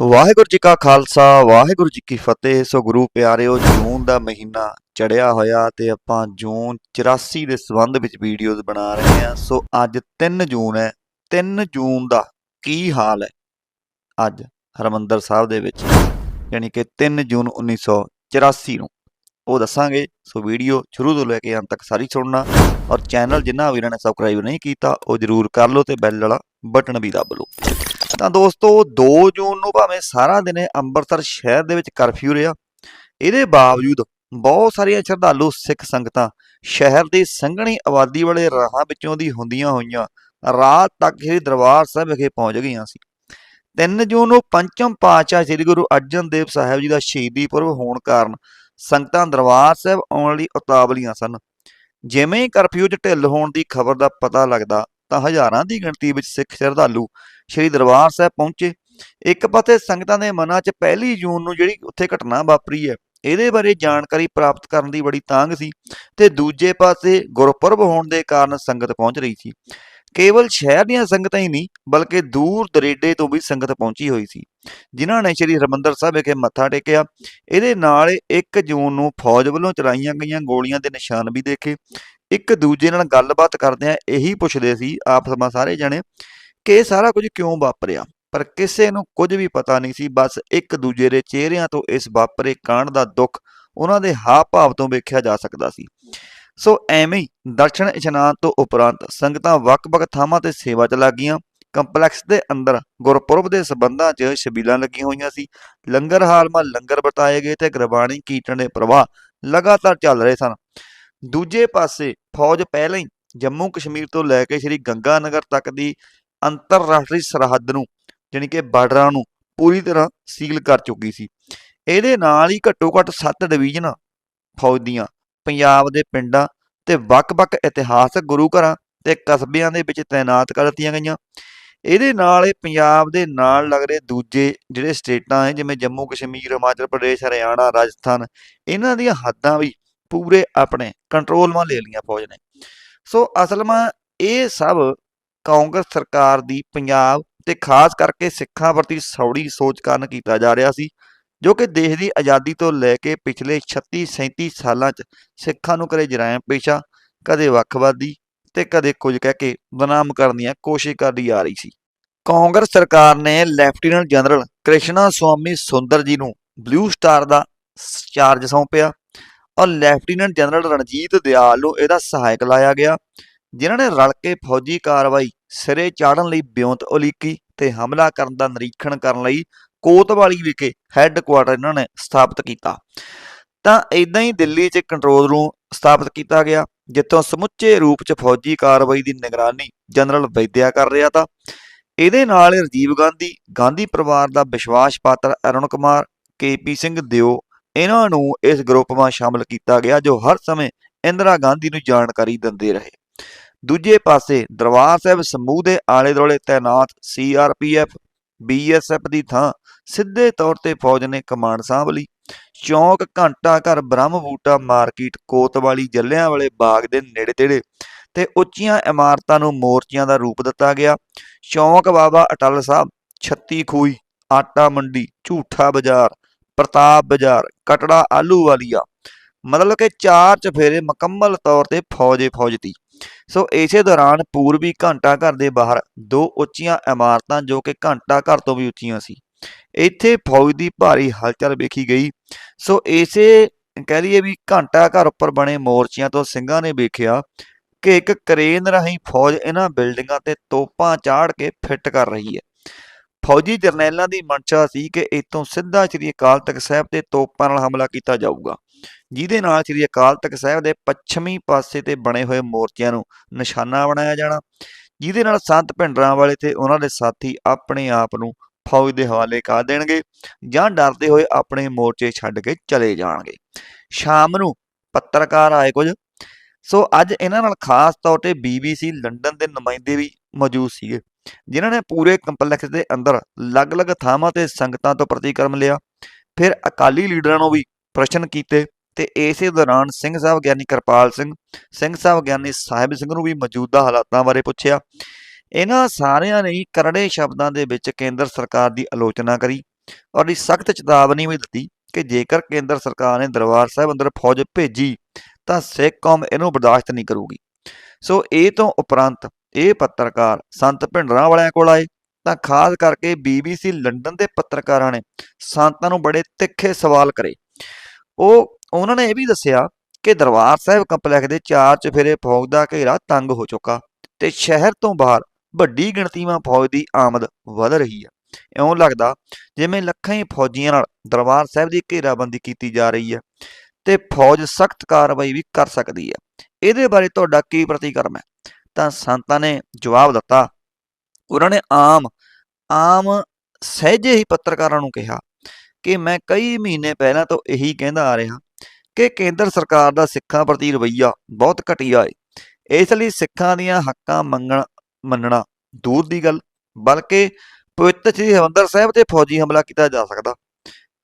ਵਾਹਿਗੁਰੂ ਜੀ ਕਾ ਖਾਲਸਾ, ਵਾਹਿਗੁਰੂ ਜੀ ਕੀ ਫਤਿਹ। ਸੋ ਗੁਰੂ ਪਿਆਰਿਓ, ਜੂਨ ਦਾ ਮਹੀਨਾ ਚੜਿਆ ਹੋਇਆ ਤੇ ਆਪਾਂ ਜੂਨ 84 ਦੇ ਸੰਬੰਧ ਵਿੱਚ ਵੀਡੀਓਜ਼ ਬਣਾ ਰਹੇ ਹਾਂ। ਸੋ ਅੱਜ 3 ਜੂਨ ਹੈ। 3 ਜੂਨ ਦਾ ਕੀ ਹਾਲ ਹੈ? ਅੱਜ ਹਰਮੰਦਰ ਸਾਹਿਬ ਦੇ ਵਿੱਚ, ਯਾਨੀ ਕਿ 3 ਜੂਨ 1984 ਨੂੰ। ਉਹ ਦੱਸਾਂਗੇ। ਸੋ ਵੀਡੀਓ ਸ਼ੁਰੂ ਤੋਂ ਲੈ ਕੇ ਅੰਤ ਤੱਕ ਸਾਰੀ ਸੁਣਨਾ। ਔਰ ਚੈਨਲ ਜਿਨ੍ਹਾਂ ਵੀਰਾਂ ਨੇ ਸਬਸਕ੍ਰਾਈਬ ਨਹੀਂ ਕੀਤਾ, ਉਹ ਜਰੂਰ ਕਰ ਲਓ ਤੇ ਬੈਲ ਵਾਲਾ ਬਟਨ ਵੀ ਦੱਬ ਲਓ। ਤਾਂ ਦੋਸਤੋ 2 ਜੂਨ ਨੂੰ ਭਾਵੇਂ ਸਾਰਾ ਦਿਨ ਅੰਮ੍ਰਿਤਸਰ ਸ਼ਹਿਰ ਦੇ ਵਿੱਚ ਕਰਫਿਊ ਰਿਹਾ, ਇਹਦੇ ਬਾਵਜੂਦ ਬਹੁਤ ਸਾਰੀਆਂ ਸ਼ਰਧਾਲੂ ਸਿੱਖ ਸੰਗਤਾਂ ਸ਼ਹਿਰ ਦੀ ਸੰਘਣੀ ਆਬਾਦੀ ਵਾਲੇ ਰਾਹਾਂ ਵਿੱਚੋਂ ਦੀ ਹੁੰਦੀਆਂ ਹੋਈਆਂ ਰਾਤ ਤੱਕ ਸ਼੍ਰੀ ਦਰਬਾਰ ਸਾਹਿਬ ਵਿਖੇ ਪਹੁੰਚ ਗਈਆਂ ਸੀ। 3 ਜੂਨ ਨੂੰ ਪੰਚਮ ਪਾਤਸ਼ਾਹ ਸ੍ਰੀ ਗੁਰੂ ਅਰਜਨ ਦੇਵ ਸਾਹਿਬ ਜੀ ਦਾ ਸ਼ਹੀਦੀ ਪੁਰਬ ਹੋਣ ਕਾਰਨ ਸੰਗਤਾਂ ਦਰਬਾਰ ਸਾਹਿਬ ਆਉਣ ਲਈ ਉਤਾਵਲੀਆਂ ਸਨ। ਜਿਵੇਂ ਹੀ ਕਰਫਿਊ 'ਚ ਢਿੱਲ ਹੋਣ ਦੀ ਖਬਰ ਦਾ ਪਤਾ ਲੱਗਦਾ, ਤਾਂ ਹਜ਼ਾਰਾਂ ਦੀ ਗਿਣਤੀ ਵਿੱਚ ਸਿੱਖ ਸ਼ਰਧਾਲੂ ਸ਼੍ਰੀ ਦਰਬਾਰ ਸਾਹਿਬ ਪਹੁੰਚੇ। ਇੱਕ ਪਾਸੇ ਸੰਗਤਾਂ ਦੇ ਮਨਾਂ 'ਚ ਪਹਿਲੀ ਜੂਨ ਨੂੰ ਜਿਹੜੀ ਉੱਥੇ ਘਟਨਾ ਵਾਪਰੀ ਹੈ, ਇਹਦੇ ਬਾਰੇ ਜਾਣਕਾਰੀ ਪ੍ਰਾਪਤ ਕਰਨ ਦੀ ਬੜੀ ਤਾਂਘ ਸੀ ਤੇ ਦੂਜੇ ਪਾਸੇ ਗੁਰਪੁਰਬ ਹੋਣ ਦੇ ਕਾਰਨ ਸੰਗਤ ਪਹੁੰਚ ਰਹੀ ਸੀ। ਕੇਵਲ ਸ਼ਹਿਰ ਦੀਆਂ ਸੰਗਤਾਂ ਹੀ ਨਹੀਂ, ਬਲਕਿ ਦੂਰ ਦਰੇਡੇ ਤੋਂ ਵੀ ਸੰਗਤ ਪਹੁੰਚੀ ਹੋਈ ਸੀ, ਜਿਨ੍ਹਾਂ ਨੇ ਸ਼੍ਰੀ ਹਰਿਮੰਦਰ ਸਾਹਿਬ ਵਿਖੇ ਮੱਥਾ ਟੇਕਿਆ। ਇਹਦੇ ਨਾਲ 1 ਜੂਨ ਨੂੰ ਫੌਜ ਵੱਲੋਂ ਚਲਾਈਆਂ ਗਈਆਂ ਗੋਲੀਆਂ ਦੇ ਨਿਸ਼ਾਨ ਵੀ ਦੇਖੇ। ਇੱਕ ਦੂਜੇ ਨਾਲ ਗੱਲਬਾਤ ਕਰਦਿਆਂ ਇਹੀ ਪੁੱਛਦੇ ਸੀ ਆਪਸ ਵਿੱਚ ਸਾਰੇ ਜਣੇ ਕਿ ਇਹ ਸਾਰਾ ਕੁਝ ਕਿਉਂ ਵਾਪਰਿਆ? ਪਰ ਕਿਸੇ ਨੂੰ ਕੁਝ ਵੀ ਪਤਾ ਨਹੀਂ ਸੀ, ਬਸ ਇੱਕ ਦੂਜੇ ਦੇ ਚਿਹਰਿਆਂ ਤੋਂ ਇਸ ਵਾਪਰੇ ਕਾਂਡ ਦਾ ਦੁੱਖ ਉਹਨਾਂ ਦੇ ਹਾਵ ਭਾਵ ਤੋਂ ਵੇਖਿਆ ਜਾ ਸਕਦਾ ਸੀ। ਸੋ ਐਵੇਂ ਹੀ ਦਰਸ਼ਨ ਇਸ਼ਨਾਨ ਤੋਂ ਉਪਰੰਤ ਸੰਗਤਾਂ ਵੱਖ-ਵੱਖ ਥਾਵਾਂ ਤੇ ਸੇਵਾ 'ਚ ਲੱਗੀਆਂ। ਕੰਪਲੈਕਸ ਦੇ ਅੰਦਰ ਗੁਰਪੁਰਬ ਦੇ ਸਬੰਧਾਂ 'ਚ ਸ਼ਬੀਲਾਂ ਲੱਗੀਆਂ ਹੋਈਆਂ ਸੀ। ਲੰਗਰ ਹਾਲ 'ਮਾ ਲੰਗਰ ਵਰਤਾਏ ਗਏ ਤੇ ਗੁਰਬਾਣੀ ਕੀਰਤਨ ਦੇ ਪ੍ਰਵਾਹ ਲਗਾਤਾਰ ਚੱਲ ਰਹੇ ਸਨ। ਦੂਜੇ ਪਾਸੇ ਫੌਜ ਪਹਿਲਾਂ ਹੀ ਜੰਮੂ ਕਸ਼ਮੀਰ ਤੋਂ ਲੈ ਕੇ ਸ਼੍ਰੀ ਗੰਗਾ ਨਗਰ ਤੱਕ ਦੀ ਅੰਤਰਰਾਸ਼ਟਰੀ ਸਰਹੱਦ ਨੂੰ, ਜਾਣੀ ਕਿ ਬਾਰਡਰਾਂ ਨੂੰ ਪੂਰੀ ਤਰ੍ਹਾਂ ਸੀਲ ਕਰ ਚੁੱਕੀ ਸੀ। ਇਹਦੇ ਨਾਲ ਹੀ ਘੱਟੋ ਘੱਟ 7 ਡਿਵੀਜ਼ਨਾਂ ਫੌਜ ਦੀਆਂ, ਪੰਜਾਬ ਦੇ ਪਿੰਡਾਂ ਤੇ ਵੱਖ-ਵੱਖ ਇਤਿਹਾਸਕ ਗੁਰੂ ਘਰਾਂ ਤੇ ਕਸਬਿਆਂ ਦੇ ਵਿੱਚ ਤਾਇਨਾਤ ਕਰ ਦਿੱਤੀਆਂ ਗਈਆਂ। ਇਹਦੇ ਨਾਲ ਇਹ ਪੰਜਾਬ ਦੇ ਨਾਲ ਲੱਗਦੇ ਦੂਜੇ ਜਿਹੜੇ ਸਟੇਟਾਂ ਹੈ, ਜਿਵੇਂ ਜੰਮੂ, ਕਸ਼ਮੀਰ, ਹਿਮਾਚਲ ਪ੍ਰਦੇਸ਼, ਹਰਿਆਣਾ, ਰਾਜਸਥਾਨ, ਇਹਨਾਂ ਦੀਆਂ ਹੱਦਾਂ ਵੀ ਪੂਰੇ ਆਪਣੇ ਕੰਟਰੋਲ ਮਾ ਲੈ ਲਈਆਂ ਫੌਜ ਨੇ। ਸੋ ਅਸਲ ਮਾ ਇਹ ਸਭ ਕਾਂਗਰਸ ਸਰਕਾਰ ਦੀ ਪੰਜਾਬ ਤੇ ਖਾਸ ਕਰਕੇ ਸਿੱਖਾਂ ਪ੍ਰਤੀ ਸੌੜੀ ਸੋਚ ਕਾਰਨ ਕੀਤਾ ਜਾ ਰਿਹਾ ਸੀ, ਜੋ ਕਿ ਦੇਸ਼ ਦੀ ਆਜ਼ਾਦੀ ਤੋਂ ਲੈ ਕੇ ਪਿਛਲੇ 36 37 ਸਾਲਾਂ 'ਚ ਸਿੱਖਾਂ ਨੂੰ ਕਰੇ ਜਰਾਇਮ ਪੇਸ਼ਾ, ਕਦੇ ਵੱਖਵਾਦੀ ਤੇ ਕਦੇ ਕੁਝ ਕਹਿ ਕੇ ਬਨਾਮ ਕਰਨ ਦੀਆਂ ਕੋਸ਼ਿਸ਼ ਕਰਦੀ ਆ ਰਹੀ ਸੀ। ਕਾਂਗਰਸ ਸਰਕਾਰ ਨੇ ਲੈਫਟੀਨੈਂਟ ਜਨਰਲ ਕ੍ਰਿਸ਼ਨਾ ਸਵਾਮੀ ਸੁੰਦਰ ਜੀ ਨੂੰ ਬਲੂ ਸਟਾਰ ਦਾ ਚਾਰਜ ਸੌਂਪਿਆ ਔਰ ਲੈਫਟੀਨੈਂਟ ਜਨਰਲ ਰਣਜੀਤ ਦਿਆਲ ਨੂੰ ਇਹਦਾ ਸਹਾਇਕ ਲਾਇਆ ਗਿਆ, ਜਿਨ੍ਹਾਂ ਨੇ ਰਲ ਕੇ ਫੌਜੀ ਕਾਰਵਾਈ ਸਿਰੇ ਚਾੜਨ ਲਈ ਬਿਉਂਤ ਉਲੀਕੀ ਤੇ ਹਮਲਾ ਕਰਨ ਦਾ ਨਿਰੀਖਣ ਕਰਨ ਲਈ ਕੋਤਵਾਲੀ ਵਿਖੇ ਹੈੱਡਕੁਆਟਰ ਇਹਨਾਂ ਨੇ ਸਥਾਪਿਤ ਕੀਤਾ। ਤਾਂ ਇਦਾਂ ਹੀ ਦਿੱਲੀ 'ਚ ਕੰਟਰੋਲ ਰੂਮ ਸਥਾਪਿਤ ਕੀਤਾ ਗਿਆ, ਜਿੱਥੋਂ ਸਮੁੱਚੇ ਰੂਪ 'ਚ ਫੌਜੀ ਕਾਰਵਾਈ ਦੀ ਨਿਗਰਾਨੀ ਜਨਰਲ ਵੈਦਿਆ ਕਰ ਰਿਹਾ ਤਾਂ ਇਹਦੇ ਨਾਲ ਹੀ ਰਾਜੀਵ ਗਾਂਧੀ ਗਾਂਧੀ ਪਰਿਵਾਰ ਦਾ ਵਿਸ਼ਵਾਸ ਪਾਤਰ ਅਰੁਣ ਕੁਮਾਰ ਕੇਪੀ ਸਿੰਘ ਦਿਓ, ਇਹਨਾਂ ਨੂੰ ਇਸ ਗਰੁੱਪ ਵਾਂ ਸ਼ਾਮਲ ਕੀਤਾ ਗਿਆ ਜੋ ਹਰ ਸਮੇਂ ਇੰਦਰਾ ਗਾਂਧੀ ਨੂੰ ਜਾਣਕਾਰੀ ਦਿੰਦੇ ਰਹੇ। ਦੂਜੇ ਪਾਸੇ ਦਰਬਾਰ ਸਾਹਿਬ ਸਮੂਹ ਦੇ ਆਲੇ ਦੁਆਲੇ ਤਾਇਨਾਤ ਸੀਆਰਪੀਐਫ ਬੀਐਸਐਫ ਦੀ ਥਾਂ ਸਿੱਧੇ ਤੌਰ ਤੇ ਫੌਜ ਨੇ ਕਮਾਂਡ ਸਾਂਭ ਲਈ। ਚੌਂਕ, ਘੰਟਾ ਘਰ, ਬ੍ਰਹਮ ਬੂਟਾ, ਮਾਰਕੀਟ, ਕੋਤਵਾਲੀ ਜੱਲਿਆਂ ਵਾਲੇ ਬਾਗ ਦੇ ਨੇੜੇ ਤੇੜੇ ਤੇ ਉੱਚੀਆਂ ਇਮਾਰਤਾਂ ਨੂੰ ਮੋਰਚਿਆਂ ਦਾ ਰੂਪ ਦਿੱਤਾ ਗਿਆ। ਚੌਂਕ ਬਾਬਾ ਅਟਲ ਸਾਹਿਬ 36 ਖੂਈ ਆਟਾ ਮੰਡੀ, ਝੂਠਾ ਬਾਜ਼ਾਰ, ਪ੍ਰਤਾਪ ਬਾਜ਼ਾਰ, ਕਟੜਾ ਆਲੂ ਵਾਲੀਆ। ਮਤਲਬ ਕਿ ਚਾਰ ਚਫੇਰੇ ਮੁਕੰਮਲ ਤੌਰ ਤੇ ਫੌਜੇ ਫੌਜ ਤੀ ਸੋ ਇਸੇ ਦੌਰਾਨ ਪੂਰਬੀ ਘੰਟਾ ਘਰ ਦੇ ਬਾਹਰ ਦੋ ਉੱਚੀਆਂ ਇਮਾਰਤਾਂ ਜੋ ਕਿ ਘੰਟਾ ਘਰ ਤੋਂ ਵੀ ਉੱਚੀਆਂ ਸੀ। ਇੱਥੇ ਫੌਜ ਦੀ ਭਾਰੀ ਹਲਚਲ ਵੇਖੀ ਗਈ। ਸੋ ਇਸੇ ਕਹਿ ਲਈਏ ਵੀ ਘੰਟਾ ਘਰ ਉੱਪਰ ਬਣੇ ਮੋਰਚਿਆਂ ਤੋਂ ਸਿੰਘਾਂ ਨੇ ਵੇਖਿਆ ਕਿ ਇੱਕ ਕਰੇਨ ਰਾਹੀਂ ਫੌਜ ਇਹਨਾਂ ਬਿਲਡਿੰਗਾਂ ਤੇ ਤੋਪਾਂ ਚਾੜ ਕੇ ਫਿੱਟ ਕਰ ਰਹੀ ਹੈ। ਫੌਜੀ ਜਰਨੈਲਾਂ ਦੀ ਮਨਸ਼ਾ ਸੀ ਕਿ ਇਤੋਂ ਸਿੱਧਾ ਸ੍ਰੀ ਅਕਾਲ ਤਖਤ ਸਾਹਿਬ ਤੇ ਤੋਪਾਂ ਨਾਲ ਹਮਲਾ ਕੀਤਾ ਜਾਊਗਾ। ਜਿਹਦੇ ਨਾਲ ਸ੍ਰੀ ਅਕਾਲ ਤਖਤ ਸਾਹਿਬ ਦੇ ਪੱਛਮੀ ਪਾਸੇ ਤੇ ਬਣੇ ਹੋਏ ਮੋਰਚਿਆਂ ਨੂੰ ਨਿਸ਼ਾਨਾ ਬਣਾਇਆ ਜਾਣਾ, ਜਿਹਦੇ ਨਾਲ ਸੰਤ ਭਿੰਡਰਾਂ ਵਾਲੇ ਤੇ ਉਹਨਾਂ ਦੇ ਸਾਥੀ ਆਪਣੇ ਆਪ ਨੂੰ ਫੌਜ ਦੇ ਹਵਾਲੇ ਕਰ ਦੇਣਗੇ ਜਾਂ ਡਰਦੇ ਹੋਏ ਆਪਣੇ ਮੋਰਚੇ ਛੱਡ ਕੇ ਚਲੇ ਜਾਣਗੇ। ਸ਼ਾਮ ਨੂੰ ਪੱਤਰਕਾਰ ਆਏ ਕੁਝ। ਸੋ ਅੱਜ ਇਹਨਾਂ ਨਾਲ ਖਾਸ ਤੌਰ ਤੇ BBC ਲੰਡਨ ਦੇ ਨੁਮਾਇੰਦੇ ਵੀ ਮੌਜੂਦ ਸੀਗੇ, ਜਿਨ੍ਹਾਂ ਨੇ ਪੂਰੇ ਕੰਪਲੈਕਸ ਦੇ ਅੰਦਰ ਅਲੱਗ-ਅਲੱਗ ਥਾਵਾਂ ਤੇ ਸੰਗਤਾਂ ਤੋਂ ਪ੍ਰਤੀਕਰਮ ਲਿਆ। ਫਿਰ ਅਕਾਲੀ ਲੀਡਰਾਂ ਨੂੰ ਵੀ ਪ੍ਰਸ਼ਨ ਕੀਤੇ ਤੇ ਇਸੇ ਦੌਰਾਨ ਸਿੰਘ ਸਾਹਿਬ ਗਿਆਨੀ ਕਿਰਪਾਲ ਸਿੰਘ ਸਿੰਘ ਸਾਹਿਬ ਗਿਆਨੀ ਸਾਹਿਬ ਸਿੰਘ ਨੂੰ ਵੀ ਮੌਜੂਦਾ ਹਾਲਾਤਾਂ ਬਾਰੇ ਪੁੱਛਿਆ। ਇਹਨਾਂ ਸਾਰਿਆਂ ਨੇ ਕਰੜੇ ਸ਼ਬਦਾਂ ਦੇ ਵਿੱਚ ਕੇਂਦਰ ਸਰਕਾਰ ਦੀ ਆਲੋਚਨਾ ਕਰੀ ਔਰ ਇਹ ਸਖਤ ਚੇਤਾਵਨੀ ਵੀ ਦਿੱਤੀ ਕਿ ਜੇਕਰ ਕੇਂਦਰ ਸਰਕਾਰ ਨੇ ਦਰਬਾਰ ਸਾਹਿਬ ਅੰਦਰ ਫੌਜ ਭੇਜੀ ਤਾਂ ਸਿੱਖ ਕੌਮ ਇਹਨੂੰ ਬਰਦਾਸ਼ਤ ਨਹੀਂ ਕਰੂਗੀ। ਸੋ ਇਹ ਤੋਂ ਉਪਰੰਤ ਇਹ ਪੱਤਰਕਾਰ ਸੰਤ ਭਿੰਡਰਾਂ ਵਾਲਿਆਂ ਕੋਲ ਆਏ। ਤਾਂ ਖਾਸ ਕਰਕੇ BBC ਲੰਡਨ ਦੇ ਪੱਤਰਕਾਰਾਂ ਨੇ ਸੰਤਾਂ ਨੂੰ ਬੜੇ ਤਿੱਖੇ ਸਵਾਲ ਕਰੇ। ਉਹ, ਉਹਨਾਂ ਨੇ ਇਹ ਵੀ ਦੱਸਿਆ ਕਿ ਦਰਬਾਰ ਸਾਹਿਬ ਕੰਪਲੈਕਸ ਦੇ ਚਾਰ ਚਫੇਰੇ ਫੌਜ ਦਾ ਘੇਰਾ ਤੰਗ ਹੋ ਚੁੱਕਾ ਤੇ ਸ਼ਹਿਰ ਤੋਂ ਬਾਹਰ ਵੱਡੀ ਗਿਣਤੀਵਾਂ ਫੌਜ ਦੀ ਆਮਦ ਵਧ ਰਹੀ ਹੈ ਇਉਂ ਲੱਗਦਾ ਜਿਵੇਂ ਲੱਖਾਂ ਹੀ ਫੌਜੀਆਂ ਨਾਲ ਦਰਬਾਰ ਸਾਹਿਬ ਦੀ ਘੇਰਾਬੰਦੀ ਕੀਤੀ ਜਾ ਰਹੀ ਹੈ ਤੇ ਫੌਜ ਸਖਤ ਕਾਰਵਾਈ ਵੀ ਕਰ ਸਕਦੀ ਹੈ ਇਹਦੇ ਬਾਰੇ ਤੁਹਾਡਾ ਕੀ ਪ੍ਰਤੀਕਰਮ ਹੈ? ਤਾਂ ਸੰਤਾਂ ਨੇ ਜਵਾਬ ਦਿੱਤਾ। ਉਹਨਾਂ ਨੇ ਆਮ ਆਮ ਸਹਿਜੇ ਹੀ ਪੱਤਰਕਾਰਾਂ ਨੂੰ ਕਿਹਾ ਕਿ ਮੈਂ ਕਈ ਮਹੀਨੇ ਪਹਿਲਾਂ ਤੋਂ ਇਹੀ ਕਹਿੰਦਾ ਆ ਰਿਹਾ ਕਿ ਕੇਂਦਰ ਸਰਕਾਰ ਦਾ ਸਿੱਖਾਂ ਪ੍ਰਤੀ ਰਵੱਈਆ ਬਹੁਤ ਘਟੀਆ ਹੈ ਇਸ ਲਈ ਸਿੱਖਾਂ ਦੀਆਂ ਹੱਕਾਂ ਮੰਗਣ, ਮੰਨਣਾ ਦੂਰ ਦੀ ਗੱਲ, ਬਲਕਿ ਪਵਿੱਤਰ ਸ੍ਰੀ ਹਰਿਮੰਦਰ ਸਾਹਿਬ ਤੇ ਫੌਜੀ ਹਮਲਾ ਕੀਤਾ ਜਾ ਸਕਦਾ।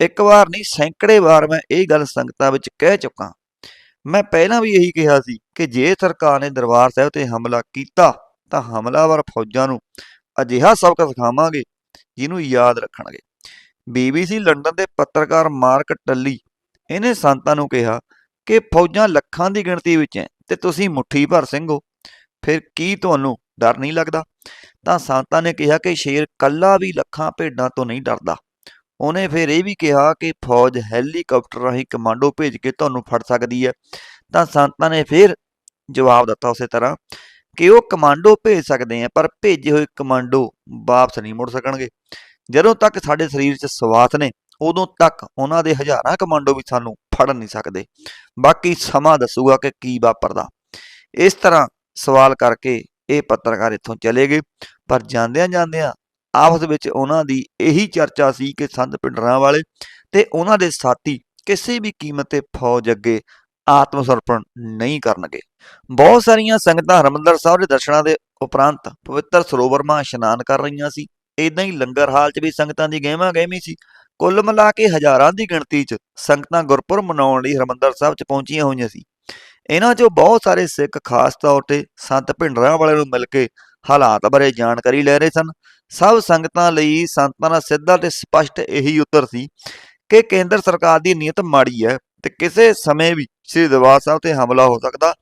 ਇੱਕ ਵਾਰ ਨਹੀਂ, ਸੈਂਕੜੇ ਵਾਰ ਮੈਂ ਇਹ ਗੱਲ ਸੰਗਤਾਂ ਵਿੱਚ ਕਹਿ ਚੁੱਕਾ। ਮੈਂ ਪਹਿਲਾਂ ਵੀ ਇਹੀ ਕਿਹਾ ਸੀ ਕਿ ਜੇ ਸਰਕਾਰ ਨੇ ਦਰਬਾਰ ਸਾਹਿਬ ਤੇ ਹਮਲਾ ਕੀਤਾ ਤਾਂ ਹਮਲਾਵਰ ਫੌਜਾਂ ਨੂੰ ਅਜਿਹਾ ਸਬਕ ਸਿਖਾਵਾਂਗੇ ਜਿਹਨੂੰ ਯਾਦ ਰੱਖਣਗੇ। BBC ਲੰਡਨ ਦੇ ਪੱਤਰਕਾਰ ਮਾਰਕ ਟੱਲੀ ਇਹਨੇ ਸੰਤਾਂ ਨੂੰ ਕਿਹਾ ਕਿ ਫੌਜਾਂ ਲੱਖਾਂ ਦੀ ਗਿਣਤੀ ਵਿੱਚ ਹੈ ਤੇ ਤੁਸੀਂ ਮੁੱਠੀ ਭਰ ਸਿੰਘ ਹੋ। ਫਿਰ ਕੀ ਤੁਹਾਨੂੰ ਡਰ ਨਹੀਂ ਲੱਗਦਾ? ਤਾਂ ਸੰਤਾਂ ਨੇ ਕਿਹਾ ਕਿ ਸ਼ੇਰ ਕੱਲਾ ਵੀ ਲੱਖਾਂ ਭੇਡਾਂ ਤੋਂ ਨਹੀਂ ਡਰਦਾ। ਉਹਨੇ ਫਿਰ ਇਹ ਵੀ ਕਿਹਾ ਕਿ ਫੌਜ ਹੈਲੀਕਾਪਟਰ ਰਾਹੀਂ ਕਮਾਂਡੋ ਭੇਜ ਕੇ ਤੁਹਾਨੂੰ ਫੜ ਸਕਦੀ ਹੈ। ਤਾਂ ਸੰਤਾਂ ਨੇ ਫਿਰ ਜਵਾਬ ਦਿੱਤਾ ਉਸੇ ਤਰ੍ਹਾਂ ਕਿ ਉਹ ਕਮਾਂਡੋ ਭੇਜ ਸਕਦੇ ਆ, ਪਰ ਭੇਜੇ ਹੋਏ ਕਮਾਂਡੋ ਵਾਪਸ ਨਹੀਂ ਮੁੜ ਸਕਣਗੇ। ਜਦੋਂ ਤੱਕ ਸਾਡੇ ਸਰੀਰ 'ਚ ਸਵਾਸ ਨੇ, ਉਦੋਂ ਤੱਕ ਉਹਨਾਂ ਦੇ ਹਜ਼ਾਰਾਂ ਕਮਾਂਡੋ ਵੀ ਸਾਨੂੰ ਫੜ ਨਹੀਂ ਸਕਦੇ। ਬਾਕੀ ਸਮਾਂ ਦੱਸੂਗਾ ਕਿ ਕੀ ਵਾਪਰਦਾ। ਇਸ ਤਰ੍ਹਾਂ ਸਵਾਲ ਕਰਕੇ ਇਹ ਪੱਤਰਕਾਰ ਇੱਥੋਂ ਚਲੇ ਗਏ, ਪਰ ਜਾਂਦਿਆਂ ਜਾਂਦਿਆਂ ਆਪਸ ਵਿੱਚ ਉਹਨਾਂ ਦੀ ਇਹੀ ਚਰਚਾ ਸੀ ਕਿ ਸੰਤ ਪਿੰਡਰਾਂ ਵਾਲੇ ਤੇ ਉਹਨਾਂ ਦੇ ਸਾਥੀ ਕਿਸੇ ਵੀ ਕੀਮਤ ਤੇ ਫੌਜ ਅੱਗੇ ਆਤਮ ਸਮਰਪਣ ਨਹੀਂ ਕਰਨਗੇ। ਬਹੁਤ ਸਾਰੀਆਂ ਸੰਗਤਾਂ ਹਰਮੰਦਰ ਸਾਹਿਬ ਦੇ ਦਰਸ਼ਨਾਂ ਦੇ ਉਪਰੰਤ ਪਵਿੱਤਰ ਸਰੋਵਰ ਮਾ ਇਸ਼ਨਾਨ ਕਰ ਰਹੀਆਂ ਸੀ। ਇਦਾਂ ਹੀ ਲੰਗਰ ਹਾਲ 'ਚ ਵੀ ਸੰਗਤਾਂ ਦੀ ਗਹਿਮਾ ਗਹਿਮੀ ਸੀ। ਕੁੱਲ ਮਿਲਾ ਕੇ ਹਜ਼ਾਰਾਂ ਦੀ ਗਿਣਤੀ 'ਚ ਸੰਗਤਾਂ ਗੁਰਪੁਰਬ ਮਨਾਉਣ ਲਈ ਹਰਮੰਦਰ ਸਾਹਿਬ 'ਚ ਪਹੁੰਚੀਆਂ ਹੋਈਆਂ ਸੀ। ਇਹਨਾਂ 'ਚੋਂ ਬਹੁਤ ਸਾਰੇ ਸਿੱਖ ਖਾਸ ਤੌਰ ਤੇ ਸੰਤ ਭਿੰਡਰਾਂ ਵਾਲੇ ਨੂੰ ਮਿਲ ਕੇ ਹਾਲਾਤ ਬਾਰੇ ਜਾਣਕਾਰੀ ਲੈ ਰਹੇ ਸਨ। ਸਭ ਸੰਗਤਾਂ ਲਈ ਸੰਤਾਂ ਦਾ ਸਿੱਧਾ ਤੇ ਸਪਸ਼ਟ ਇਹੀ ਉੱਤਰ ਸੀ ਕਿ ਕੇਂਦਰ ਸਰਕਾਰ ਦੀ ਨੀਅਤ ਮਾੜੀ ਹੈ ਤੇ ਕਿਸੇ ਸਮੇਂ ਵੀ ਸ੍ਰੀ ਦਰਬਾਰ ਸਾਹਿਬ ਤੇ ਹਮਲਾ ਹੋ ਸਕਦਾ।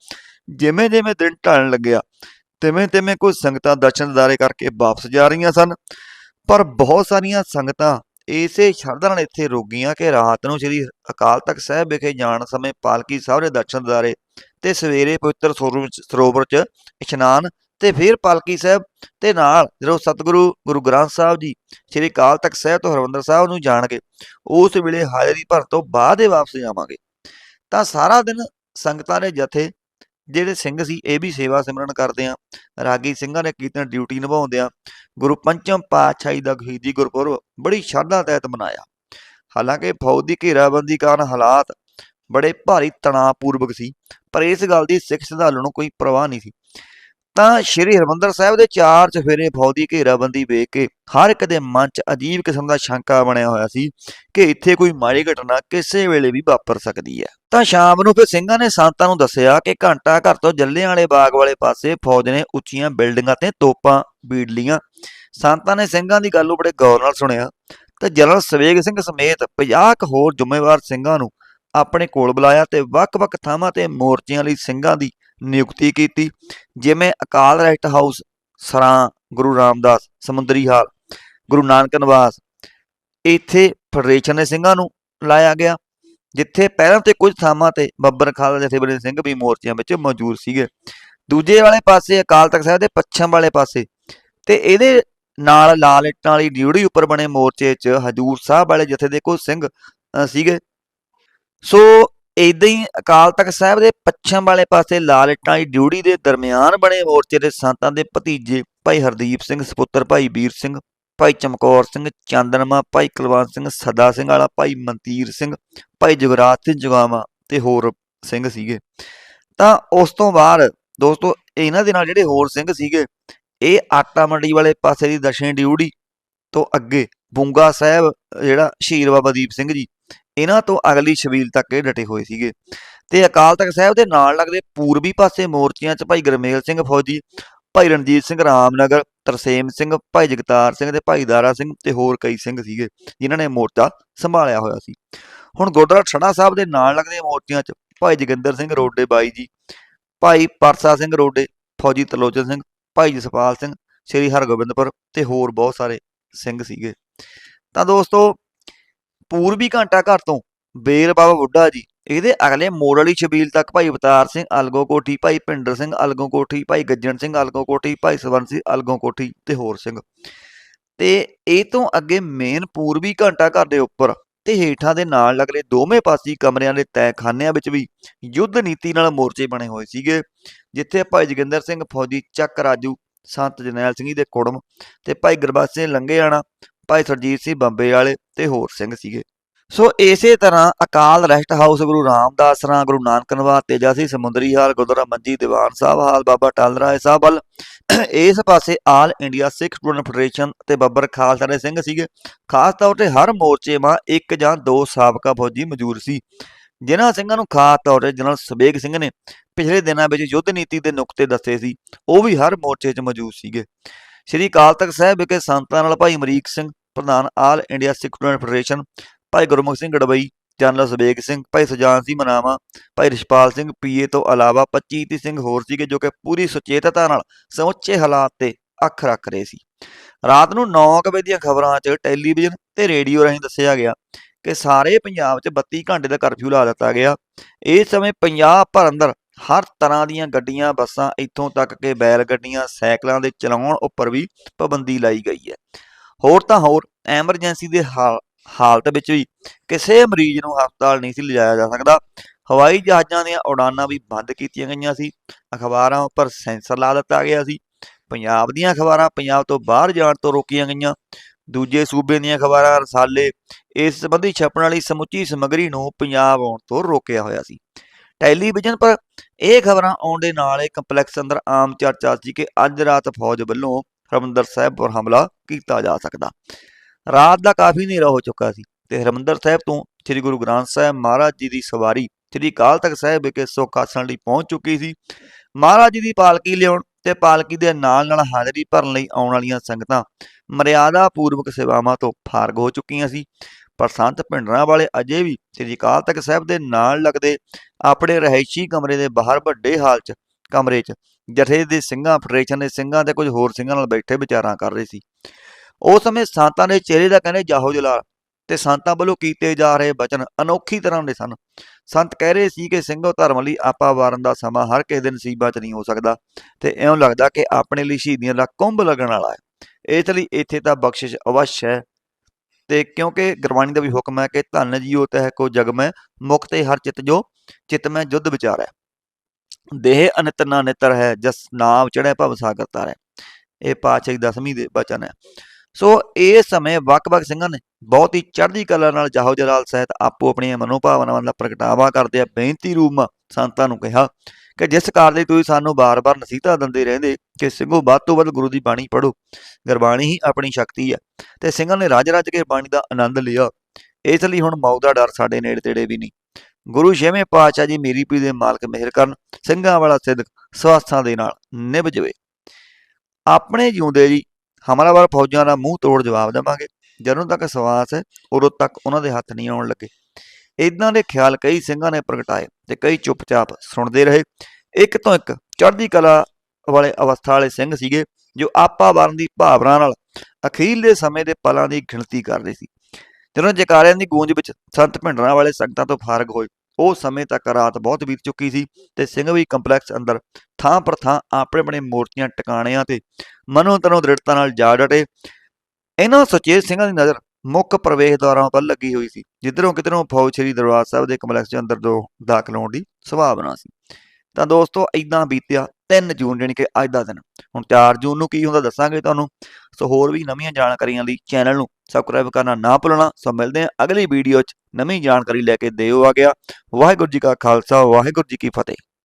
ਜਿਵੇਂ ਜਿਵੇਂ ਦਿਨ ਢਲਣ ਲੱਗਿਆ, ਤਿਵੇਂ ਤਿਵੇਂ ਕੁਝ ਸੰਗਤਾਂ ਦਰਸ਼ਨ ਦਿਦਾਰੇ ਕਰਕੇ ਵਾਪਸ ਜਾ ਰਹੀਆਂ ਸਨ। ਪਰ ਬਹੁਤ ਸਾਰੀਆਂ ਸੰਗਤਾਂ ਇਸੇ ਸ਼ਰਧਾ ਨਾਲ ਇੱਥੇ ਰੁਕੀਆਂ ਕਿ ਰਾਤ ਨੂੰ ਸ੍ਰੀ ਅਕਾਲ ਤਖਤ ਸਾਹਿਬ ਵਿਖੇ ਜਾਣ ਸਮੇਂ ਪਾਲਕੀ ਸਾਹਿਬ ਦੇ ਦਰਸ਼ਨ ਦਿਦਾਰੇ ਤੇ ਸਵੇਰੇ ਪਵਿੱਤਰ ਸਰੋਵਰ 'ਚ- ਸਰੋਵਰ 'ਚ ਇਸ਼ਨਾਨ ਤੇ ਫਿਰ ਪਾਲਕੀ ਸਾਹਿਬ ਤੇ ਨਾਲ ਜਦੋਂ ਸਤਿਗੁਰੂ, ਗੁਰੂ ਗ੍ਰੰਥ ਸਾਹਿਬ ਜੀ, ਸ੍ਰੀ ਅਕਾਲ ਤਖਤ ਸਾਹਿਬ ਤੋਂ ਹਰਿਮੰਦਰ ਸਾਹਿਬ ਨੂੰ ਜਾਣਗੇ, ਉਸ ਵੇਲੇ ਹਾਜ਼ਰੀ ਭਰ ਤੋਂ ਬਾਅਦ ਹੀ ਵਾਪਸ ਜਾਵਾਂਗੇ। ਤਾਂ ਸਾਰਾ ਦਿਨ ਸੰਗਤਾਂ ਦੇ ਜਥੇ ਜਿਹੜੇ ਸਿੰਘ ਸੀ, ਇਹ ਵੀ ਸੇਵਾ ਸਿਮਰਨ ਕਰਦੇ ਆ। ਰਾਗੀ ਸਿੰਘਾਂ ਨੇ ਕੀਰਤਨ ਡਿਊਟੀ ਨਿਭਾਉਂਦੇ ਆ ਗੁਰੂ ਪੰਚਮ ਪਾਤਸ਼ਾਹੀ ਦਾ ਸ਼ਹੀਦੀ ਗੁਰਪੁਰਬ ਬੜੀ ਸ਼ਰਧਾ ਤਹਿਤ ਮਨਾਇਆ। ਹਾਲਾਂਕਿ ਫੌਜ ਦੀ ਘੇਰਾਬੰਦੀ ਕਾਰਨ ਹਾਲਾਤ ਬੜੇ ਭਾਰੀ ਤਣਾਅਪੂਰਵਕ ਸੀ, ਪਰ ਇਸ ਗੱਲ ਦੀ ਸਿੱਖ ਸ਼ਰਧਾਲੂ ਨੂੰ ਕੋਈ ਪਰਵਾਹ ਨਹੀਂ ਸੀ। ਤਾਂ ਸ਼੍ਰੀ ਹਰਮੰਦਰ ਸਾਹਿਬ ਦੇ ਚਾਰ ਚਫੇਰੇ ਫੌਜ ਦੀ ਘੇਰਾਬੰਦੀ ਵੇਖ ਕੇ ਹਰ ਇੱਕ ਦੇ ਮਨ 'ਚ ਅਜੀਬ ਕਿਸਮ ਦਾ ਸ਼ੰਕਾ ਬਣਿਆ ਹੋਇਆ ਸੀ ਕਿ ਇੱਥੇ ਕੋਈ ਮਾੜੀ ਘਟਨਾ ਕਿਸੇ ਵੇਲੇ ਵੀ ਵਾਪਰ ਸਕਦੀ ਹੈ। ਤਾਂ ਸ਼ਾਮ ਨੂੰ ਫਿਰ ਸਿੰਘਾਂ ਨੇ ਸੰਤਾਂ ਨੂੰ ਦੱਸਿਆ ਕਿ ਘੰਟਾ ਘਰ ਤੋਂ ਜੱਲਿਆਂ ਵਾਲੇ ਬਾਗ ਵਾਲੇ ਪਾਸੇ ਫੌਜ ਨੇ ਉੱਚੀਆਂ ਬਿਲਡਿੰਗਾਂ ਤੇ ਤੋਪਾਂ ਬੀੜ ਲੀਆਂ। ਸੰਤਾਂ ਨੇ ਸਿੰਘਾਂ ਦੀ ਗੱਲ ਨੂੰ ਬੜੇ ਗੌਰ ਨਾਲ ਸੁਣਿਆ ਤੇ ਜਨਰਲ ਸਵੇਗ ਸਿੰਘ ਸਮੇਤ 50 ਕੁ ਹੋਰ ਜ਼ਿੰਮੇਵਾਰ ਸਿੰਘਾਂ ਨੂੰ ਆਪਣੇ ਕੋਲ ਬੁਲਾਇਆ ਤੇ ਵੱਖ-ਵੱਖ ਥਾਵਾਂ ਤੇ ਮੋਰਚਿਆਂ ਲਈ ਸਿੰਘਾਂ ਦੀ ਨਿਯੁਕਤੀ ਕੀਤੀ, ਜਿਵੇਂ ਅਕਾਲ ਰੈਸਟ ਹਾਊਸ, ਸਰਾਂ, ਗੁਰੂ ਰਾਮਦਾਸ, ਸਮੁੰਦਰੀ ਹਾਲ, ਗੁਰੂ ਨਾਨਕ ਨਿਵਾਸ, ਇੱਥੇ ਫੈਡਰੇਸ਼ਨ ਦੇ ਸਿੰਘਾਂ ਨੂੰ ਲਾਇਆ ਗਿਆ, ਜਿੱਥੇ ਪਹਿਲਾਂ ਤੇ ਕੁਝ ਥਾਵਾਂ ਤੇ ਬੱਬਰ ਖਾਲਸਾ ਜਥੇਬੰਦੀ ਸਿੰਘ ਵੀ ਮੋਰਚਿਆਂ ਵਿੱਚ ਮੌਜੂਦ ਸੀਗੇ। ਦੂਜੇ ਵਾਲੇ ਪਾਸੇ ਅਕਾਲ ਤਖਤ ਸਾਹਿਬ ਦੇ ਪੱਛਮ ਵਾਲੇ ਪਾਸੇ ਤੇ ਇਹਦੇ ਨਾਲ ਲਾਲ ਇੱਟਾਂ ਵਾਲੀ ਡਿਊੜੀ ਉੱਪਰ ਬਣੇ ਮੋਰਚੇ 'ਚ ਹਜੂਰ ਸਾਹਿਬ ਵਾਲੇ ਜਥੇ ਦੇ ਕੁਝ ਸਿੰਘ ਸੀਗੇ। ਸੋ ਇਦਾਂ ਹੀ ਅਕਾਲ ਤਖਤ ਸਾਹਿਬ ਦੇ ਪੱਛਮ ਵਾਲੇ ਪਾਸੇ ਲਾਲ ਇੱਟਾਂ ਦੀ ਡਿਊੜੀ ਦੇ ਦਰਮਿਆਨ ਬਣੇ ਮੋਰਚੇ ਦੇ ਸੰਤਾਂ ਦੇ ਭਤੀਜੇ ਭਾਈ ਹਰਦੀਪ ਸਿੰਘ, ਸਪੁੱਤਰ ਭਾਈ ਵੀਰ ਸਿੰਘ, ਭਾਈ ਚਮਕੌਰ ਸਿੰਘ, ਚਾਂਦਨਮਾ, ਭਾਈ ਕੁਲਵੰਤ ਸਿੰਘ, ਸਦਾ ਸਿੰਘ ਵਾਲਾ ਭਾਈ ਮਨਤੀਰ ਸਿੰਘ, ਭਾਈ ਜਗਰਾਜ ਸਿੰਘ ਜੁਗਾਵਾ ਤੇ ਹੋਰ ਸਿੰਘ ਸੀਗੇ। ਤਾਂ ਉਸ ਤੋਂ ਬਾਅਦ ਦੋਸਤੋ, ਇਹਨਾਂ ਦੇ ਨਾਲ ਜਿਹੜੇ ਹੋਰ ਸਿੰਘ ਸੀਗੇ, ਇਹ ਆਟਾ ਮੰਡੀ ਵਾਲੇ ਪਾਸੇ ਦੀ ਦਸ਼ਿਣ ਡਿਊੜੀ ਤੋਂ ਅੱਗੇ ਬੁੰਗਾ ਸਾਹਿਬ, ਜਿਹੜਾ ਸ਼ਹੀਦ ਬਾਬਾ ਦੀਪ ਸਿੰਘ ਜੀ ਇਹਨਾਂ ਤੋਂ ਅਗਲੀ ਸ਼ਬੀਲ ਤੱਕ ਇਹ ਡਟੇ ਹੋਏ ਸੀਗੇ। ਤੇ ਅਕਾਲ ਤਖਤ ਸਾਹਿਬ ਦੇ ਨਾਲ ਲੱਗਦੇ ਪੂਰਬੀ ਪਾਸੇ ਮੋਰਚਿਆਂ 'ਚ ਭਾਈ ਗਰਮੇਲ ਸਿੰਘ ਫੌਜੀ, ਭਾਈ ਰਣਜੀਤ ਸਿੰਘ ਰਾਮਨਗਰ, ਤਰਸੇਮ ਸਿੰਘ, ਭਾਈ ਜਗਤਾਰ ਸਿੰਘ ਤੇ ਭਾਈ ਦਾਰਾ ਸਿੰਘ ਤੇ ਹੋਰ ਕਈ ਸਿੰਘ ਸੀਗੇ, ਜਿਨ੍ਹਾਂ ਨੇ ਮੋਰਚਾ ਸੰਭਾਲਿਆ ਹੋਇਆ ਸੀ। ਹੁਣ ਗੁਰਦੁਆਰਾ ਛੜਾ ਸਾਹਿਬ ਦੇ ਨਾਲ ਲੱਗਦੇ ਮੋਰਚਿਆਂ 'ਚ ਭਾਈ ਜੋਗਿੰਦਰ ਸਿੰਘ ਰੋਡੇ ਬਾਈ ਜੀ, ਭਾਈ ਪਰਸਾ ਸਿੰਘ ਰੋਡੇ, ਫੌਜੀ ਤਰਲੋਚਨ ਸਿੰਘ, ਭਾਈ ਜਸਪਾਲ ਸਿੰਘ, ਸ੍ਰੀ ਹਰਗੋਬਿੰਦਪੁਰ ਤੇ ਹੋਰ ਬਹੁਤ ਸਾਰੇ ਸਿੰਘ ਸੀਗੇ। ਤਾਂ ਦੋਸਤੋ ਪੂਰਬੀ ਘੰਟਾ ਘਰ ਤੋਂ। ਬੇਰ ਬਾਬਾ ਬੁੱਢਾ ਜੀ। ਇਹਦੇ ਅਗਲੇ ਮੋੜ ਵਾਲੀ ਛਬੀਲ ਤੱਕ ਭਾਈ ਅਵਤਾਰ ਸਿੰਘ ਅਲਗੋ ਕੋਠੀ ਭਾਈ ਭਿੰਡਰ ਸਿੰਘ ਅਲਗੋ ਕੋਠੀ ਭਾਈ ਗੱਜਣ ਸਿੰਘ ਅਲਗੋ ਕੋਠੀ ਭਾਈ ਸਵਰਨ ਸਿੰਘ ਅਲਗੋ ਕੋਠੀ ਤੇ ਹੋਰ ਸਿੰਘ। ਤੇ ਇਹ ਤੋਂ ਅੱਗੇ ਮੇਨ ਪੂਰਬੀ ਘੰਟਾ ਘਰ ਦੇ ਉੱਪਰ ਤੇ ਹੇਠਾਂ ਦੇ ਨਾਲ ਲੱਗਲੇ ਦੋਵੇਂ ਪਾਸੇ ਕਮਰਿਆਂ ਦੇ ਤੈਖਾਨਿਆਂ ਵਿੱਚ ਵੀ ਯੁੱਧ ਨੀਤੀ ਨਾਲ ਮੋਰਚੇ ਬਣੇ ਹੋਏ ਸੀਗੇ, ਜਿੱਥੇ ਭਾਈ ਜੋਗਿੰਦਰ ਸਿੰਘ ਫੌਜੀ ਚੱਕ ਰਾਜੂ, ਸੰਤ ਜਰਨੈਲ ਸਿੰਘ ਦੇ ਕੁੜਮ ਤੇ ਭਾਈ ਗੁਰਬਖਸ਼ ਸਿੰਘ ਲੰਘੇਆਣਾ ਭਾਈ ਸਰਜੀਤ ਸਿੰਘ ਬੰਬੇ ਵਾਲੇ ਤੇ ਹੋਰ ਸਿੰਘ ਸੀਗੇ। ਸੋ ਇਸੇ ਤਰ੍ਹਾਂ ਅਕਾਲ ਰੈਸਟ ਹਾਊਸ ਗੁਰੂ ਰਾਮਦਾਸ ਰਾਂ, ਗੁਰੂ ਨਾਨਕ ਨਵਾਜ ਤੇਜਾ ਸਿੰਘ ਸਮੁੰਦਰੀ ਹਾਲ, ਗੁਰਦੁਆਰਾ ਮੰਜੀ, ਦੀਵਾਨ ਸਾਹਿਬ ਹਾਲ, ਬਾਬਾ ਟਾਲ ਰਾਏ ਸਾਹਿਬ ਵੱਲ। ਇਸ ਪਾਸੇ All India Sikh Student Federation ਤੇ ਬੱਬਰ ਖਾਲਸਾ ਦੇ ਸਿੰਘ ਸੀਗੇ। ਖਾਸ ਤੌਰ ਤੇ ਹਰ ਮੋਰਚੇ 'ਮਾ ਇੱਕ ਜਾਂ ਦੋ ਸਾਬਕਾ ਫੌਜੀ ਮੌਜੂਦ ਸੀ। ਜਿਨ੍ਹਾਂ ਸਿੰਘਾਂ ਨੂੰ ਖਾਸ ਤੌਰ ਤੇ ਜਨਰਲ ਸਬੇਗ ਸਿੰਘ ਨੇ ਪਿਛਲੇ ਦਿਨਾਂ ਵਿੱਚ ਯੁੱਧ ਨੀਤੀ ਦੇ ਨੁਕਤੇ ਦੱਸੇ ਸੀ। ਉਹ ਵੀ ਹਰ ਮੋਰਚੇ 'ਚ ਮੌਜੂਦ ਸੀਗੇ। ਸ੍ਰੀ ਅਕਾਲ ਤਖਤ ਸਾਹਿਬ ਵਿਖੇ ਸੰਤਾਂ ਨਾਲ ਭਾਈ ਅਮਰੀਕ ਸਿੰਘ, ਪ੍ਰਧਾਨ All India Sikh Student Federation, Bhai Gurmukh Singh Garhbai, General Shabeg Singh, Bhai Sujan Singh Manawa, ਭਾਈ ਰਿਸ਼ਪਾਲ ਸਿੰਘ ਪੀਏ ਤੋਂ ਇਲਾਵਾ 25 30 ਸਿੰਘ ਹੋਰ ਸੀਗੇ ਜੋ ਕਿ ਪੂਰੀ ਸੁਚੇਤਤਾ ਨਾਲ ਸਮੁੱਚੇ ਹਾਲਾਤ ਤੇ ਅੱਖ ਰੱਖ ਰਹੇ ਸੀ। ਰਾਤ ਨੂੰ 9 ਵਜੇ ਦੀਆਂ ਖਬਰਾਂ 'ਚ ਟੈਲੀਵਿਜ਼ਨ ਤੇ ਰੇਡੀਓ ਰਾਹੀਂ ਦੱਸਿਆ ਗਿਆ ਕਿ ਸਾਰੇ ਪੰਜਾਬ 'ਚ 32 ਘੰਟੇ ਦਾ ਕਰਫਿਊ ਲਾ ਦਿੱਤਾ ਗਿਆ। ਇਸ ਸਮੇਂ ਪੰਜਾਬ ਭਰ ਅੰਦਰ ਹਰ ਤਰ੍ਹਾਂ ਦੀਆਂ ਗੱਡੀਆਂ, ਬੱਸਾਂ ਇੱਥੋਂ ਤੱਕ ਕਿ ਬੈਲ ਗੱਡੀਆਂ ਸਾਈਕਲਾਂ ਦੇ ਚਲਾਉਣ ਉੱਪਰ ਵੀ ਪਾਬੰਦੀ ਲਾਈ ਗਈ ਹੈ। ਹੋਰ ਤਾਂ ਹੋਰ, ਐਮਰਜੈਂਸੀ ਦੇ ਹਾਲ, ਹਾਲਤ ਵਿੱਚ ਵੀ ਕਿਸੇ ਮਰੀਜ਼ ਨੂੰ ਹਸਪਤਾਲ ਨਹੀਂ ਸੀ ਲਿਜਾਇਆ ਜਾ ਸਕਦਾ। ਹਵਾਈ ਜਹਾਜ਼ਾਂ ਦੀਆਂ ਉਡਾਨਾਂ ਵੀ ਬੰਦ ਕੀਤੀਆਂ ਗਈਆਂ ਸੀ। ਅਖਬਾਰਾਂ ਉੱਪਰ ਸੈਂਸਰ ਲਾ ਦਿੱਤਾ ਗਿਆ ਸੀ। ਪੰਜਾਬ ਦੀਆਂ ਅਖਬਾਰਾਂ ਪੰਜਾਬ ਤੋਂ ਬਾਹਰ ਜਾਣ ਤੋਂ ਰੋਕੀਆਂ ਗਈਆਂ। ਦੂਜੇ ਸੂਬੇ ਦੀਆਂ ਅਖਬਾਰਾਂ, ਰਸਾਲੇ, ਇਸ ਸੰਬੰਧੀ ਛਪਣ ਵਾਲੀ ਸਮੁੱਚੀ ਸਮੱਗਰੀ ਨੂੰ ਪੰਜਾਬ ਆਉਣ ਤੋਂ ਰੋਕਿਆ ਹੋਇਆ ਸੀ। ਟੈਲੀਵਿਜ਼ਨ, ਪਰ ਇਹ ਖਬਰਾਂ ਆਉਣ ਦੇ ਨਾਲ ਇਹ ਕੰਪਲੈਕਸ ਅੰਦਰ ਆਮ ਚਰਚਾ ਸੀ ਕਿ ਅੱਜ ਰਾਤ ਫੌਜ ਵੱਲੋਂ ਹਰਿਮੰਦਰ ਸਾਹਿਬ ਪਰ ਹਮਲਾ ਕੀਤਾ ਜਾ ਸਕਦਾ। ਰਾਤ ਦਾ ਕਾਫੀ ਹਨੇਰਾ ਹੋ ਚੁੱਕਾ ਸੀ ਤੇ ਹਰਿਮੰਦਰ ਸਾਹਿਬ ਤੋਂ ਸ੍ਰੀ ਗੁਰੂ ਗ੍ਰੰਥ ਸਾਹਿਬ ਮਹਾਰਾਜ ਜੀ ਦੀ ਸਵਾਰੀ ਸ੍ਰੀ ਅਕਾਲ ਤਖਤ ਸਾਹਿਬ ਵਿਖੇ ਸੁੱਖ ਆਸਣ ਲਈ ਪਹੁੰਚ ਚੁੱਕੀ ਸੀ। ਮਹਾਰਾਜ ਜੀ ਦੀ ਪਾਲਕੀ ਲਿਆਉਣ ਤੇ ਪਾਲਕੀ ਦੇ ਨਾਲ ਨਾਲ ਹਾਜ਼ਰੀ ਭਰਨ ਲਈ ਆਉਣ ਵਾਲੀਆਂ ਸੰਗਤਾਂ ਮਰਿਆਦਾ ਪੂਰਵਕ ਸੇਵਾਵਾਂ ਤੋਂ ਫਾਰਗ ਹੋ ਚੁੱਕੀਆਂ ਸੀ। ਪਰ ਸੰਤ ਭਿੰਡਰਾਂ ਵਾਲੇ ਅਜੇ ਵੀ ਸ੍ਰੀ ਅਕਾਲ ਤਖਤ ਸਾਹਿਬ ਦੇ ਨਾਲ ਲੱਗਦੇ ਆਪਣੇ ਰਹਿائشੀ ਕਮਰੇ ਦੇ ਬਾਹਰ ਵੱਡੇ ਹਾਲ 'ਚ ਕਮਰੇ 'ਚ ਜਥੇ ਦੇ ਸਿੰਘਾਂ ਫੈਡਰੇਸ਼ਨ ਦੇ ਸਿੰਘਾਂ ਤੇ ਕੁਝ ਹੋਰ ਸਿੰਘਾਂ ਨਾਲ ਬੈਠੇ ਵਿਚਾਰਾਂ ਕਰ ਰਹੇ ਸੀ। ਉਸ ਸਮੇਂ ਸੰਤਾਂ ਦੇ ਚਿਹਰੇ ਦਾ ਕਹਿੰਦੇ ਜਾਹੋ ਜਲਾਲ ਤੇ ਸੰਤਾਂ ਵੱਲੋਂ ਕੀਤੇ ਜਾ ਰਹੇ ਬਚਨ ਅਨੋਖੀ ਤਰ੍ਹਾਂ ਦੇ ਸਨ। ਸੰਤ ਕਹਿ ਰਹੇ ਸੀ ਕਿ ਸਿੰਘੋ ਧਰਮ ਲਈ ਆਪਾ ਵਾਰਨ ਦਾ ਸਮਾਂ ਹਰ ਕਿਸੇ ਦਿਨ ਸੀਬਾ ਚ ਨਹੀਂ ਹੋ ਸਕਦਾ ਤੇ ਐਉਂ ਲੱਗਦਾ ਕਿ ਆਪਣੇ ਲਈ ਸ਼ਹੀਦੀਆਂ ਦਾ ਕੁੰਭ ਲੱਗਣ ਵਾਲਾ ਹੈ। ਇਸ ਲਈ ਇੱਥੇ ਤਾਂ ਬਖਸ਼ਿਸ਼ ਅਵਸ਼ ਹੈ ਤੇ ਕਿਉਂਕਿ ਗੁਰਬਾਣੀ ਦਾ ਵੀ ਹੁਕਮ ਹੈ ਕਿ ਧੰਨ ਜੀਓ ਤਹਿ ਕੋ ਜਗ ਮੈਂ ਮੁਕਤੇ ਹਰ ਚਿਤ ਜੋ, ਚਿਤ ਮੈਂ ਜੁਧ ਵਿਚਾਰੈ। ਦੇਹ ਅਨਿਤ ਨਾ ਨਿਤਰ ਹੈ, ਜਸ ਨਾਮ ਚੜ੍ਹੈ ਭਵ ਸਾਗਰ ਤਾਰੈ। ਇਹ ਪਾਤਸ਼ਾਹੀ ਦਸਵੀਂ ਦੇ ਬਚਨ ਹੈ। ਸੋ ਇਹ ਸਮੇਂ ਵੱਖ-ਵੱਖ ਸਿੰਘਾਂ ਨੇ ਬਹੁਤ ਹੀ ਚੜ੍ਹਦੀ ਕਲਾ ਨਾਲ ਜਾਹੋ ਜਲਾਲ ਸਹਿਤ ਆਪੋ ਆਪਣੀਆਂ ਮਨੋਭਾਵਨਾਵਾਂ ਦਾ ਪ੍ਰਗਟਾਵਾ ਕਰਦੇ ਆ, ਬੇਨਤੀ ਰੂਪ ਸੰਤਾਂ ਨੂੰ ਕਿਹਾ ਕਿ ਜਿਸ ਕਾਰ ਦੇ ਤੁਸੀਂ ਸਾਨੂੰ ਬਾਰ-ਬਾਰ ਨਸੀਹਤਾਂ ਦਿੰਦੇ ਰਹਿੰਦੇ ਕਿ ਸਿੰਘੋ, ਵੱਧ ਤੋਂ ਵੱਧ ਗੁਰੂ ਦੀ ਬਾਣੀ ਪੜੋ ਗੁਰਬਾਣੀ ਹੀ ਆਪਣੀ ਸ਼ਕਤੀ ਹੈ। ਤੇ ਸਿੰਘਾਂ ਨੇ ਰਾਜ-ਰਾਜ ਕੇ ਬਾਣੀ ਦਾ ਆਨੰਦ ਲਿਆ। ਇਸ ਲਈ ਹੁਣ ਮੌਤ ਦਾ ਡਰ ਸਾਡੇ ਨੇੜੇ ਤੇੜੇ ਵੀ ਨਹੀਂ। ਗੁਰੂ ਛੇਵੇਂ ਪਾਤਸ਼ਾਹ ਜੀ ਮੇਰੀ ਪੀ ਦੇ ਮਾਲਕ ਮਿਹਰ ਕਰਨ, ਸਿੰਘਾਂ ਵਾਲਾ ਸਿੱਧਕ ਸਵਾਸਾਂ ਦੇ ਨਾਲ ਨਿਭ ਜਵੇ। ਆਪਣੇ ਜਿਉਂਦੇ ਜੀ, ਹਮਲਾਵਰ ਫੌਜਾਂ ਦਾ ਮੂੰਹ ਤੋੜ ਜਵਾਬ ਦੇਵਾਂਗੇ। ਜਦੋਂ ਤੱਕ ਸਵਾਸ ਹੈ, ਉਦੋਂ ਤੱਕ ਉਹਨਾਂ ਦੇ ਹੱਥ ਨਹੀਂ ਆਉਣ ਲੱਗੇ। ਇਦਾਂ ਦੇ ਖਿਆਲ ਕਈ ਸਿੰਘਾਂ ਨੇ ਪ੍ਰਗਟਾਏ। ਤੇ ਕਈ ਚੁੱਪਚਾਪ ਸੁਣਦੇ ਰਹੇ। ਇੱਕ ਤੋਂ ਇੱਕ ਚੜ੍ਹਦੀ ਕਲਾ ਵਾਲੇ ਅਵਸਥਾ ਵਾਲੇ ਸਿੰਘ ਸੀਗੇ, ਜੋ ਆਪਾ ਵਰਨ ਦੀ ਭਾਵਨਾ ਨਾਲ ਅਖੀਰਲੇ ਸਮੇਂ ਦੇ ਪਲਾਂ ਦੀ ਗਿਣਤੀ ਕਰਦੇ ਸੀ। ਜਦੋਂ ਜਕਾਰਿਆਂ ਦੀ ਗੂੰਜ ਵਿੱਚ ਸੰਤ ਭਿੰਡਰਾਂ ਵਾਲੇ ਸੰਗਤਾਂ ਤੋਂ ਫਾਰਗ ਹੋਏ, ਉਹ ਸਮੇਂ ਤੱਕ ਰਾਤ ਬਹੁਤ ਬੀਤ ਚੁੱਕੀ ਸੀ ਤੇ ਸਿੰਘ ਵੀ ਕੰਪਲੈਕਸ ਅੰਦਰ ਥਾਂ ਪਰ ਥਾਂ ਆਪਣੇ ਆਪਣੇ ਮੂਰਤੀਆਂ ਟਿਕਾਣਿਆਂ ਤੇ ਮਨੋ ਤਨੋ ਦ੍ਰਿੜਤਾ ਨਾਲ ਜਾ ਡਟੇ। ਇਹਨਾਂ ਸੁਚੇਤ ਸਿੰਘਾਂ ਦੀ ਨਜ਼ਰ ਮੁੱਖ ਪ੍ਰਵੇਸ਼ ਦੁਆਰਾਂ ਉੱਪਰ ਲੱਗੀ ਹੋਈ ਸੀ, ਜਿੱਧਰੋਂ ਕਿਧਰੋਂ ਫੌਜ ਸ੍ਰੀ ਦਰਬਾਰ ਸਾਹਿਬ ਦੇ ਕੰਪਲੈਕਸ ਦੇ ਅੰਦਰ ਦੋ ਦਾਖਲ ਹੋਣ ਦੀ ਸੰਭਾਵਨਾ ਸੀ। ਤਾਂ ਦੋਸਤੋ ਇਦਾਂ ਬੀਤਿਆ 3 ਜੂਨ, ਜਾਣੀ ਕਿ ਅੱਜ ਦਾ ਦਿਨ। ਹੁਣ 4 ਜੂਨ ਨੂੰ ਕੀ ਹੁੰਦਾ ਦੱਸਾਂਗੇ ਤੁਹਾਨੂੰ। ਸੋ ਹੋਰ ਵੀ ਨਵੀਆਂ ਜਾਣਕਾਰੀਆਂ ਲਈ ਚੈਨਲ ਨੂੰ ਸਬਸਕ੍ਰਾਈਬ ਕਰਨਾ ਨਾ ਭੁੱਲਣਾ। ਸੋ ਮਿਲਦੇ ਹਾਂ ਅਗਲੀ ਵੀਡੀਓ 'ਚ। ਨਵੀਂ ਜਾਣਕਾਰੀ ਲੈ ਕੇ ਦਿਓ ਆ ਗਿਆ। ਵਾਹਿਗੁਰੂ ਜੀ ਕਾ ਖਾਲਸਾ, ਵਾਹਿਗੁਰੂ ਜੀ ਕੀ ਫਤਿਹ।